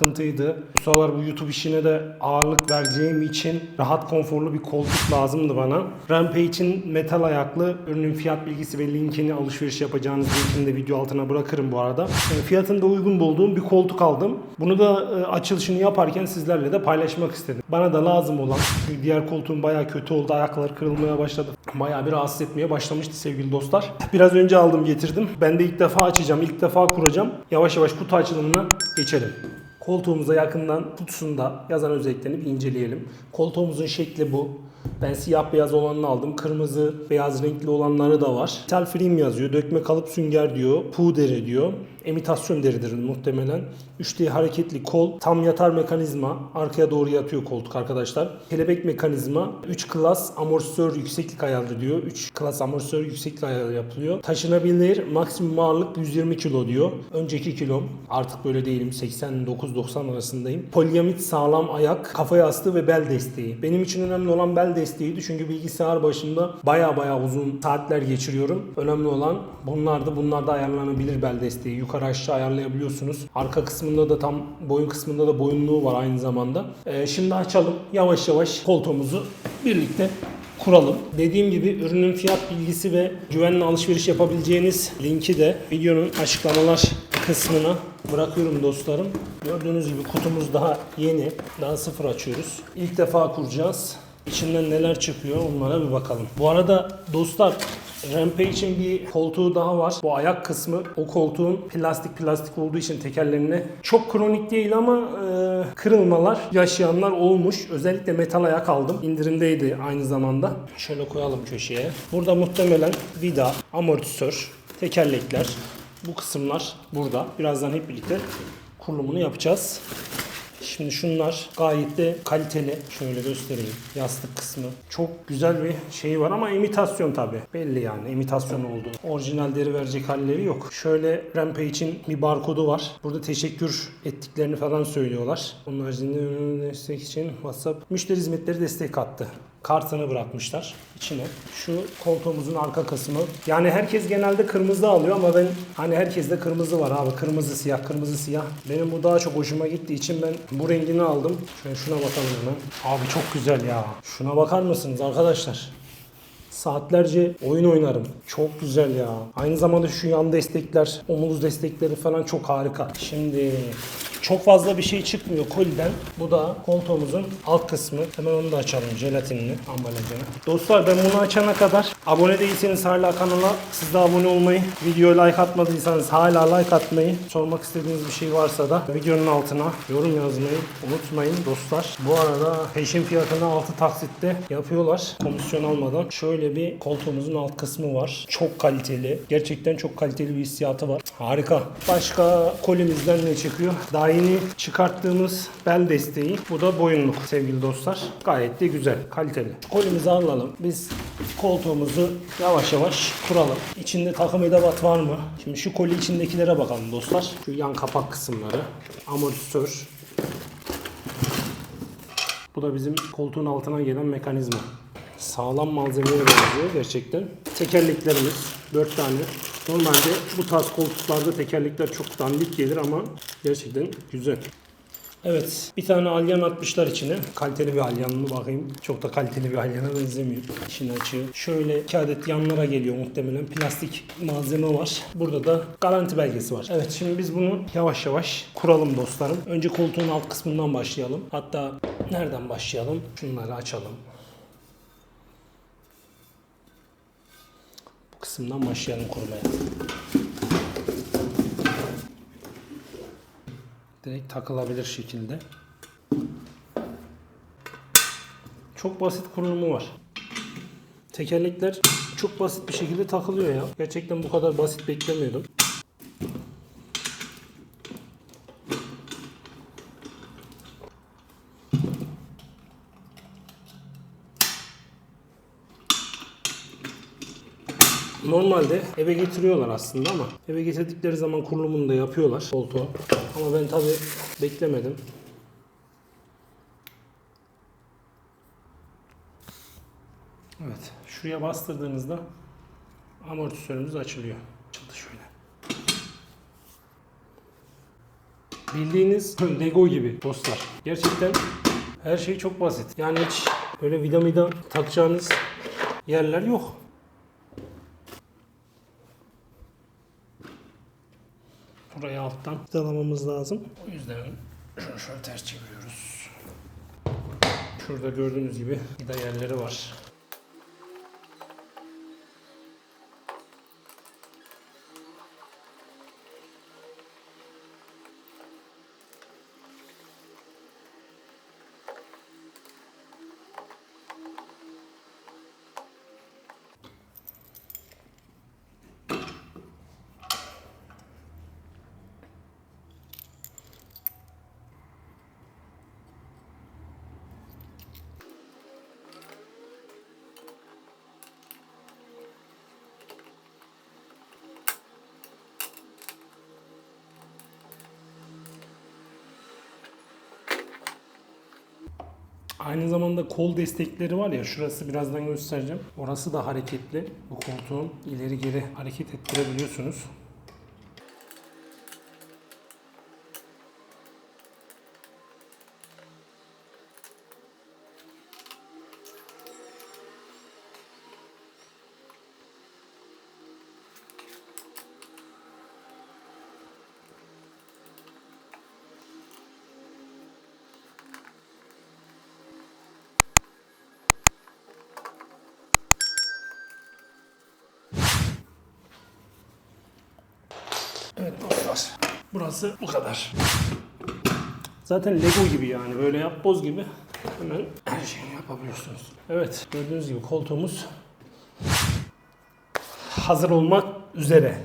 sıkıntıydı. Bu sıralar bu YouTube işine de ağırlık vereceğim için rahat konforlu bir koltuk lazımdı bana. Rampage'in metal ayaklı ürünün fiyat bilgisi ve linkini alışveriş yapacağınız linkini de video altına bırakırım bu arada. E, Fiyatını da uygun bulduğum bir koltuk aldım. Bunu da e, açılışını yaparken sizlerle de paylaşmak istedim. Bana da lazım olan diğer koltuğum bayağı kötü oldu. Ayakları kırılmaya başladı. Bayağı bir rahatsız etmeye başlamıştı sevgili dostlar. Biraz önce aldım getirdim. Ben de ilk defa açacağım. ilk defa kuracağım. Yavaş yavaş kutu açılımına geçelim. Koltuğumuza yakından kutusunda yazan özelliklerini bir inceleyelim. Koltuğumuzun şekli bu. Ben siyah beyaz olanını aldım. Kırmızı beyaz renkli olanları da var. Metal frame yazıyor. Dökme kalıp sünger diyor. Pu deri diyor. Emitasyon deridir muhtemelen. 3D hareketli kol. Tam yatar mekanizma. Arkaya doğru yatıyor koltuk arkadaşlar. Kelebek mekanizma. 3 klas amortisör yükseklik ayarlı diyor. 3 klas amortisör yükseklik ayarı yapılıyor. Taşınabilir. Maksimum ağırlık 120 kilo diyor. Önceki kilom. Artık böyle değilim. 89-90 arasındayım. Polyamit sağlam ayak, kafa yastığı ve bel desteği. Benim için önemli olan bel desteğiydi. Çünkü bilgisayar başında baya baya uzun saatler geçiriyorum. Önemli olan bunlar da bunlar da ayarlanabilir bel desteği. Yukarı aşağı ayarlayabiliyorsunuz. Arka kısmında da tam boyun kısmında da boyunluğu var aynı zamanda. Ee, şimdi açalım. Yavaş yavaş koltuğumuzu birlikte kuralım. Dediğim gibi ürünün fiyat bilgisi ve güvenle alışveriş yapabileceğiniz linki de videonun açıklamalar kısmına bırakıyorum dostlarım. Gördüğünüz gibi kutumuz daha yeni. Daha sıfır açıyoruz. İlk defa kuracağız. İçinden neler çıkıyor onlara bir bakalım. Bu arada dostlar Rampage'in bir koltuğu daha var. Bu ayak kısmı o koltuğun plastik plastik olduğu için tekerlerine çok kronik değil ama e, kırılmalar yaşayanlar olmuş. Özellikle metal ayak aldım. İndirimdeydi aynı zamanda. Şöyle koyalım köşeye. Burada muhtemelen vida, amortisör, tekerlekler bu kısımlar burada. Birazdan hep birlikte kurulumunu yapacağız. Şimdi şunlar gayet de kaliteli. Şöyle göstereyim. Yastık kısmı. Çok güzel bir şey var ama imitasyon tabi. Belli yani imitasyon oldu. Orijinal deri verecek halleri yok. Şöyle Rampage'in bir barkodu var. Burada teşekkür ettiklerini falan söylüyorlar. Onun haricinde destek için WhatsApp müşteri hizmetleri destek attı kartını bırakmışlar içine. Şu koltuğumuzun arka kısmı. Yani herkes genelde kırmızı alıyor ama ben hani herkeste kırmızı var abi. Kırmızı siyah, kırmızı siyah. Benim bu daha çok hoşuma gittiği için ben bu rengini aldım. Şöyle şuna bakalım hemen. Abi çok güzel ya. Şuna bakar mısınız arkadaşlar? Saatlerce oyun oynarım. Çok güzel ya. Aynı zamanda şu yan destekler, omuz destekleri falan çok harika. Şimdi çok fazla bir şey çıkmıyor koliden. Bu da koltuğumuzun alt kısmı. Hemen onu da açalım jelatinini, ambalajını. Dostlar ben bunu açana kadar abone değilseniz hala kanala siz de abone olmayı, videoya like atmadıysanız hala like atmayı, sormak istediğiniz bir şey varsa da videonun altına yorum yazmayı unutmayın dostlar. Bu arada peşin fiyatını 6 taksitte yapıyorlar komisyon almadan. Şöyle bir koltuğumuzun alt kısmı var. Çok kaliteli. Gerçekten çok kaliteli bir hissiyatı var. Harika. Başka kolimizden ne çıkıyor? Daha yeni çıkarttığımız bel desteği. Bu da boyunluk sevgili dostlar. Gayet de güzel. Kaliteli. Kolimizi alalım. Biz koltuğumuzu yavaş yavaş kuralım. İçinde takım edevat var mı? Şimdi şu koli içindekilere bakalım dostlar. Şu yan kapak kısımları. Amortisör. Bu da bizim koltuğun altına gelen mekanizma. Sağlam malzemeye benziyor gerçekten. Tekerleklerimiz 4 tane. Normalde bu tarz koltuklarda tekerlekler çok dandik gelir ama gerçekten güzel. Evet, bir tane alyan atmışlar içine. Kaliteli bir alyan mı bakayım. Çok da kaliteli bir alyana benzemiyor. İçini açıyor. Şöyle iki adet yanlara geliyor muhtemelen. Plastik malzeme var. Burada da garanti belgesi var. Evet, şimdi biz bunu yavaş yavaş kuralım dostlarım. Önce koltuğun alt kısmından başlayalım. Hatta nereden başlayalım? Şunları açalım. Kısımdan başlayalım kurmaya. Direkt takılabilir şekilde. Çok basit kurulumu var. Tekerlekler çok basit bir şekilde takılıyor ya. Gerçekten bu kadar basit beklemiyordum. Normalde eve getiriyorlar aslında ama eve getirdikleri zaman kurulumunu da yapıyorlar koltuğa. Ama ben tabi beklemedim. Evet, şuraya bastırdığınızda amortisörümüz açılıyor. Açıldı şöyle. Bildiğiniz Lego gibi dostlar. Gerçekten her şey çok basit. Yani hiç böyle vida vida takacağınız yerler yok. Alttan vidalamamız lazım. O yüzden şunu şöyle ters çeviriyoruz. Şurada gördüğünüz gibi vida yerleri var. Aynı zamanda kol destekleri var ya şurası birazdan göstereceğim. Orası da hareketli. Bu koltuğun ileri geri hareket ettirebiliyorsunuz. Evet dostlar. Burası bu kadar. Zaten Lego gibi yani böyle yapboz gibi hemen her şeyi yapabiliyorsunuz. Evet gördüğünüz gibi koltuğumuz hazır olmak üzere.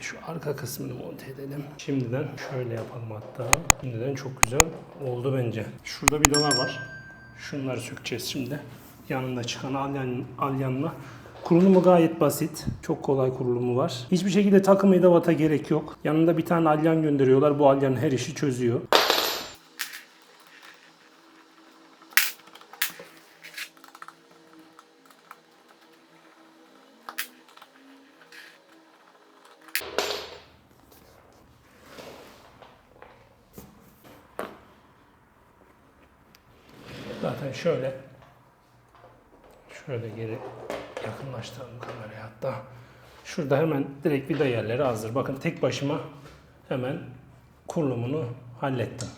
Şu arka kısmını monte edelim. Şimdiden şöyle yapalım hatta. Şimdiden çok güzel oldu bence. Şurada vidalar var. Şunları sökeceğiz şimdi. Yanında çıkan alyan, alyanla. Kurulumu gayet basit. Çok kolay kurulumu var. Hiçbir şekilde takım edavata gerek yok. Yanında bir tane alyan gönderiyorlar. Bu alyan her işi çözüyor. Zaten şöyle şöyle geri yakınlaştıralım kamerayı hatta. Şurada hemen direkt vida yerleri hazır. Bakın tek başıma hemen kurulumunu hallettim.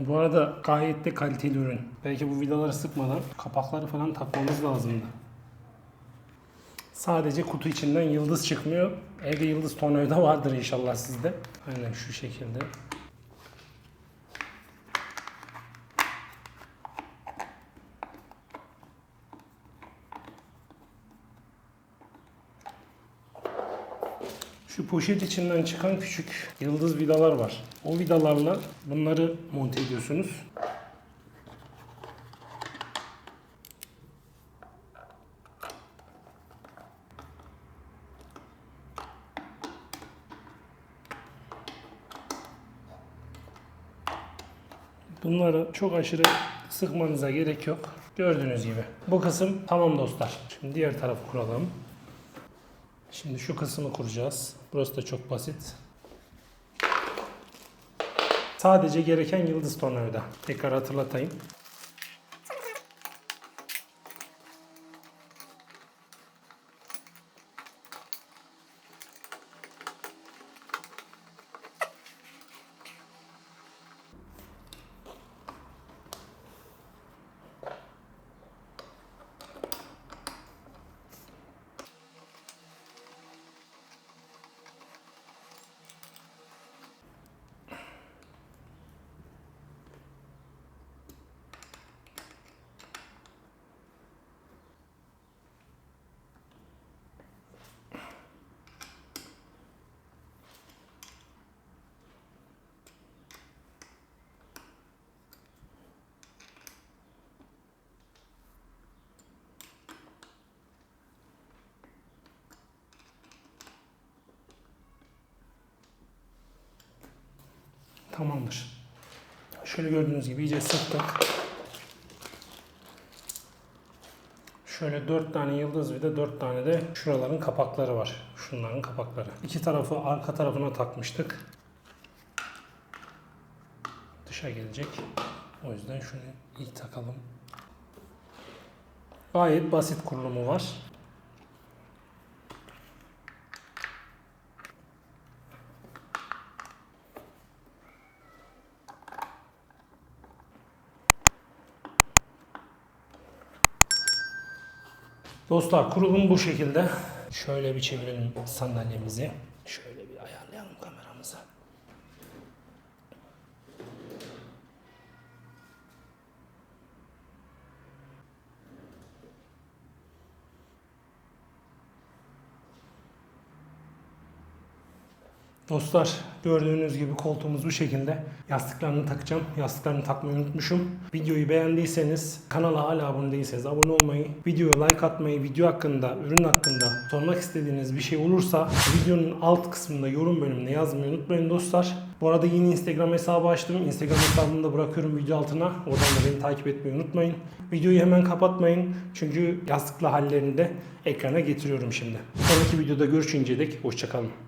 Bu arada gayet de kaliteli ürün. Belki bu vidaları sıkmadan kapakları falan takmamız lazımdı. Sadece kutu içinden yıldız çıkmıyor. Evde yıldız tornavida vardır inşallah sizde. Aynen şu şekilde. Şu poşet içinden çıkan küçük yıldız vidalar var. O vidalarla bunları monte ediyorsunuz. Bunları çok aşırı sıkmanıza gerek yok. Gördüğünüz gibi. Bu kısım tamam dostlar. Şimdi diğer tarafı kuralım. Şimdi şu kısmı kuracağız. Burası da çok basit. Sadece gereken yıldız tornavida. Tekrar hatırlatayım. Tamamdır. Şöyle gördüğünüz gibi iyice sıktık. Şöyle 4 tane yıldız bir de 4 tane de şuraların kapakları var. Şunların kapakları. İki tarafı arka tarafına takmıştık. Dışa gelecek. O yüzden şunu iyi takalım. Gayet basit kurulumu var. Dostlar kurulum bu şekilde. Şöyle bir çevirelim sandalyemizi. Şöyle bir ayarlayalım kameramızı. Dostlar gördüğünüz gibi koltuğumuz bu şekilde. Yastıklarını takacağım. Yastıklarını takmayı unutmuşum. Videoyu beğendiyseniz, kanala hala abone değilseniz abone olmayı, videoya like atmayı, video hakkında, ürün hakkında sormak istediğiniz bir şey olursa videonun alt kısmında yorum bölümüne yazmayı unutmayın dostlar. Bu arada yeni Instagram hesabı açtım. Instagram hesabını da bırakıyorum video altına. Oradan da beni takip etmeyi unutmayın. Videoyu hemen kapatmayın. Çünkü yastıklı hallerini de ekrana getiriyorum şimdi. Sonraki videoda görüşünceye dek hoşçakalın.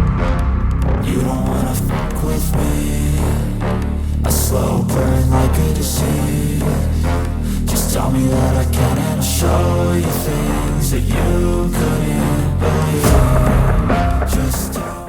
You don't wanna fuck with me. A slow burn like a disease. Just tell me that I can show you things That you couldn't believe. Just tell